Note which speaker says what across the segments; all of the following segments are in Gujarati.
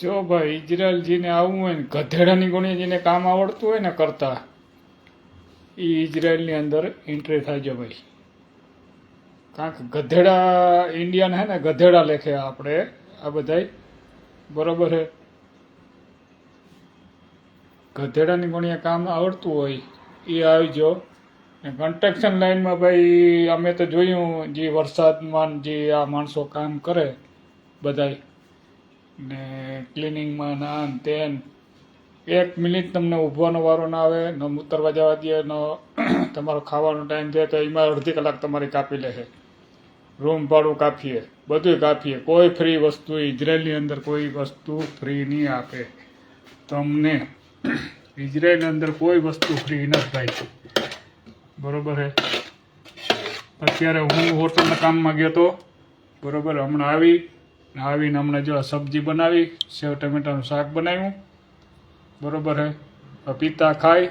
Speaker 1: જો ભાઈ ઇઝરાયલજીને આવવું હોય ને, ગધેડાની ગુણી જેને કામ આવડતું હોય ને કરતા, એ ઇઝરાયલની અંદર એન્ટ્રી થાય ભાઈ. કારણ કે ગધેડા ઇન્ડિયન હે ને, ગધેડા લેખે આપણે, આ બધાય, બરોબર હે. ગધેડાની ગુણીએ કામ આવડતું હોય, એ આવજો. કન્સ્ટ્રક્શન લાઈનમાં ભાઈ, અમે તો જોયું, જે વરસાદમાં જે આ માણસો કામ કરે, બધાય. ને ક્લિનિંગમાં ના તેન. એક મિનિટ તમને ઊભવાનો વારો ના આવે, ન ઉતરવા જવા દે, ન તમારો ખાવાનો ટાઈમ છે તો એમાં અડધી કલાક તમારી કાપી લે છે. રૂમ ભાડું કાપીએ બધું કાપીએ. કોઈ ફ્રી વસ્તુ ઇઝરાયલની અંદર કોઈ વસ્તુ ફ્રી નહીં આપે. તમને ઇઝરાયલની અંદર કોઈ વસ્તુ ફ્રી નથી ભાઈ બરોબર હે અત્યારે હું હોટલના કામમાં ગયો તો, બરોબર, હમણાં આવી આવીને હમણાં જો સબ્જી બનાવી, સેવ, ટમેટાનું શાક બનાવ્યું. બરોબર હે? પિતા ખાય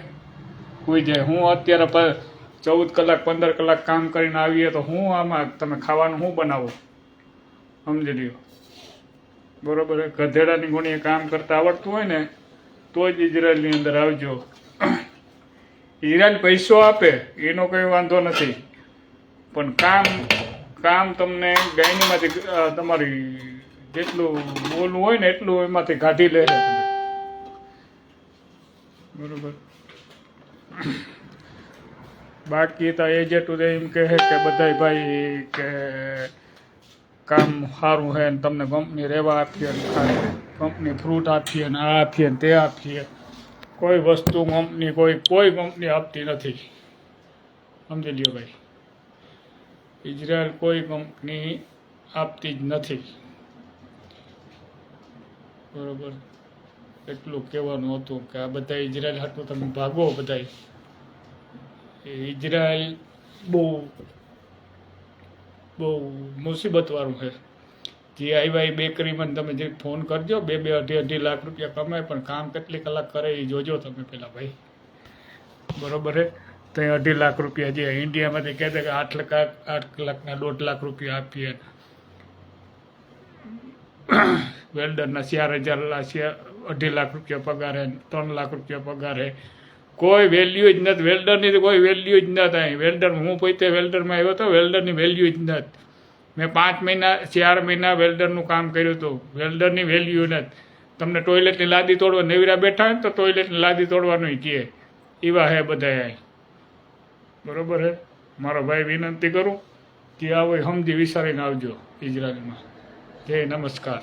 Speaker 1: કોઈ જાય, હું અત્યારે ચૌદ કલાક, પંદર કલાક કામ કરીને આવીએ તો હું આમાં, તમે ખાવાનું શું બનાવો? સમજી લ્યો. બરોબર હે? ગધેડાની ગુણીએ કામ કરતા આવડતું હોય ને, તો જ ઇઝરાયલની અંદર આવજો. ઇઝરાયલ પૈસો આપે, એનો કંઈ વાંધો નથી. પણ કામ કામ તમને ગાયનીમાંથી તમારી જેટલું બોલવું હોય ને એટલું એમાંથી કાઢી લે બરોબર. બાકી તો એ જેટલું એમ કહે કે બધાય ભાઈ કે કામ સારું છે ને તમને કંપની રહેવા આપીએ ને કંપની ફ્રૂટ આપીએ ને આ આપીએ ને તે આપીએ. કોઈ વસ્તુ કંપની કોઈ કોઈ કંપની આપતી નથી. સમજી લ્યો ભાઈ. ઇઝરાયલ કોઈ કંપની આપતી જ નથી. બરોબર. એટલું કહેવાનું હતું કે આ બધા ઇઝરાયલ હાટું તમે ભાગો બધા ઇઝરાયલ બહુ બહુ મુસીબતવાળું છે. જે આવ્યા એ બેકરીમાં તમે જે ફોન કરજો, બે બે, અઢી અઢી લાખ રૂપિયા કમાય, પણ કામ કેટલી કલાક કરે એ જોજો તમે પેલા ભાઈ. બરોબર છે? ત્યાં અઢી લાખ રૂપિયા જે ઇન્ડિયામાંથી કહેતા કે આઠ લાખ, આઠ કલાકના દોઢ લાખ રૂપિયા આપીએ. વેલ્ડરના ચાર હજાર અઢી લાખ રૂપિયા પગારે, ત્રણ લાખ રૂપિયા પગારે. કોઈ વેલ્યુ જ નથી. વેલ્ડરની તો કોઈ વેલ્યુ જ નથી અહીં. વેલ્ડર, હું પોતે વેલ્ડરમાં આવ્યો હતો વેલ્ડરની વેલ્યુ જ નથી. મેં પાંચ મહિના, ચાર મહિના વેલ્ડરનું કામ કર્યું હતું. વેલ્ડરની વેલ્યુ નથી. તમને ટોયલેટની લાદી તોડવા નેવરા બેઠા હોય તો ટોયલેટની લાદી તોડવાનું કહે. એવા હે બધા અહીં. બરોબર હે? મારો ભાઈ વિનંતી કરું, કે આવો સમજી વિચારીને આવજો ઇઝરાયલમાં જય નમસ્કાર.